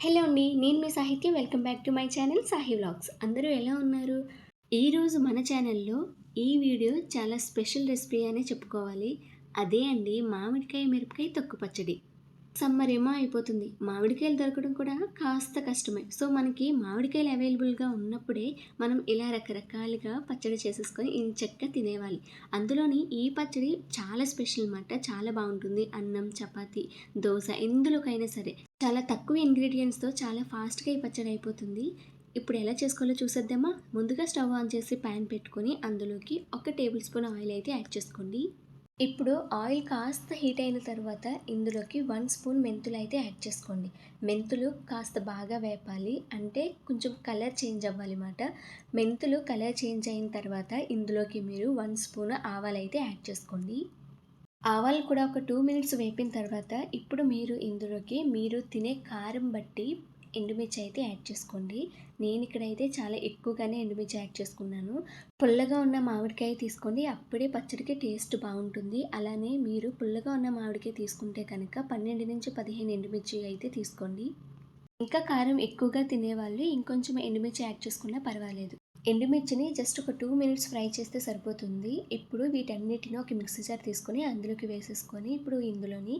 Hello అండి నేను మీ Sahitya. Welcome back to my channel Sahi vlogs. అందరూ ఎలా ఉన్నారు? ఈరోజు మన ఛానల్లో ఈ వీడియో చాలా స్పెషల్ రెసిపీ అనే చెప్పుకోవాలి. అదే అండి మామిడికాయ మిరపకాయ తొక్కు పచ్చడి. సమ్మర్ ఏమో అయిపోతుంది. మామిడికాయలు దొరకడం కూడా కాస్త కష్టమే. సో మనకి మామిడికాయలు అవైలబుల్గా ఉన్నప్పుడే మనం ఇలా రకరకాలుగా పచ్చడి చేసేసుకొని ఇంచక్క తినేవాలి. అందులోని ఈ పచ్చడి చాలా స్పెషల్ అనమాట చాలా బాగుంటుంది. అన్నం చపాతి దోశ ఎందులోకైనా సరే. చాలా తక్కువ ఇంగ్రీడియంట్స్తో చాలా ఫాస్ట్గా ఈ పచ్చడి అయిపోతుంది. ఇప్పుడు ఎలా చేసుకోవాలో చూసేద్దామా? ముందుగా స్టవ్ ఆన్ చేసి ప్యాన్ పెట్టుకొని అందులోకి ఒక టేబుల్ స్పూన్ ఆయిల్ అయితే యాడ్ చేసుకోండి. ఇప్పుడు ఆయిల్ కాస్త హీట్ అయిన తర్వాత ఇందులోకి వన్ స్పూన్ మెంతులు అయితే యాడ్ చేసుకోండి. మెంతులు కాస్త బాగా వేపాలి. అంటే కొంచెం కలర్ చేంజ్ అవ్వాలి అన్నమాట మెంతులు కలర్ చేంజ్ అయిన తర్వాత ఇందులోకి మీరు వన్ స్పూన్ ఆవాలు అయితే యాడ్ చేసుకోండి. ఆవాలు కూడా ఒక టూ మినిట్స్ వేపిన తర్వాత ఇప్పుడు మీరు ఇందులోకి మీరు తినే కారం బట్టి ఎండుమిర్చి అయితే యాడ్ చేసుకోండి. నేను ఇక్కడైతే చాలా ఎక్కువగానే ఎండుమిర్చి యాడ్ చేసుకున్నాను. పుల్లగా ఉన్న మామిడికాయ తీసుకోండి. అప్పుడే పచ్చడికి టేస్ట్ బాగుంటుంది. అలానే మీరు పుల్లగా ఉన్న మామిడికాయ తీసుకుంటే కనుక పన్నెండు నుంచి పదిహేను ఎండుమిర్చి అయితే తీసుకోండి. ఇంకా కారం ఎక్కువగా తినేవాళ్ళు ఇంకొంచెం ఎండుమిర్చి యాడ్ చేసుకున్నా పర్వాలేదు. ఎండుమిర్చిని జస్ట్ ఒక టూ మినిట్స్ ఫ్రై చేస్తే సరిపోతుంది. ఇప్పుడు వీటన్నిటిని ఒక మిక్సీ జార్ తీసుకొని అందులోకి వేసేసుకొని ఇప్పుడు ఇందులోని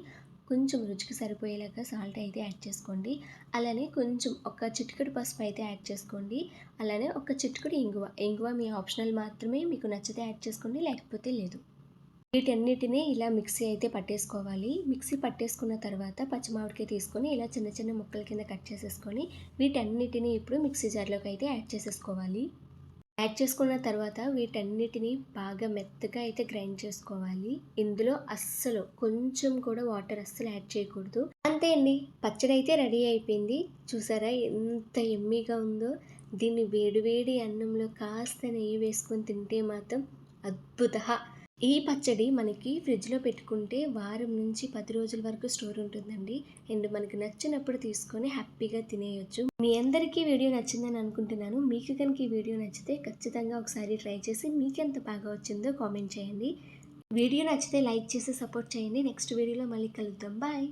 కొంచెం రుచికి సరిపోయేలాగా సాల్ట్ అయితే యాడ్ చేసుకోండి. అలానే కొంచెం ఒక చిటికెడు పసుపు అయితే యాడ్ చేసుకోండి. అలానే ఒక చిటికెడు ఇంగువ. ఇంగువ మీ ఆప్షనల్ మాత్రమే. మీకు నచ్చితే యాడ్ చేసుకోండి లేకపోతే లేదు. వీటన్నిటిని ఇలా మిక్సీ అయితే పట్టేసుకోవాలి. మిక్సీ పట్టేసుకున్న తర్వాత పచ్చిమామిడికాయ తీసుకొని ఇలా చిన్న చిన్న ముక్కల కింద కట్ చేసేసుకొని వీటన్నిటిని ఇప్పుడు మిక్సీ జార్లోకి అయితే యాడ్ చేసేసుకోవాలి. యాడ్ చేసుకున్న తర్వాత వీటన్నిటిని బాగా మెత్తగా అయితే గ్రైండ్ చేసుకోవాలి. ఇందులో అస్సలు కొంచెం కూడా వాటర్ అస్సలు యాడ్ చేయకూడదు. అంతే అండి. పచ్చడి అయితే రెడీ అయిపోయింది. చూసారా ఎంత ఎమ్మీగా ఉందో. దీన్ని వేడివేడి అన్నంలో కాస్త నెయ్యి వేసుకొని తింటే మాత్రం అద్భుత ఈ పచ్చడి మనకి ఫ్రిడ్జ్లో పెట్టుకుంటే వారం నుంచి పది రోజుల వరకు స్టోర్ ఉంటుందండి. అండ్ మనకి నచ్చినప్పుడు తీసుకొని హ్యాపీగా తినేయొచ్చు. మీ అందరికీ వీడియో నచ్చిందని అనుకుంటున్నాను. మీకు కనుక ఈ వీడియో నచ్చితే ఖచ్చితంగా ఒకసారి ట్రై చేసి మీకు ఎంత బాగా వచ్చిందో కామెంట్ చేయండి. వీడియో నచ్చితే లైక్ చేసి సపోర్ట్ చేయండి. నెక్స్ట్ వీడియోలో మళ్ళీ కలుద్దాం. బాయ్.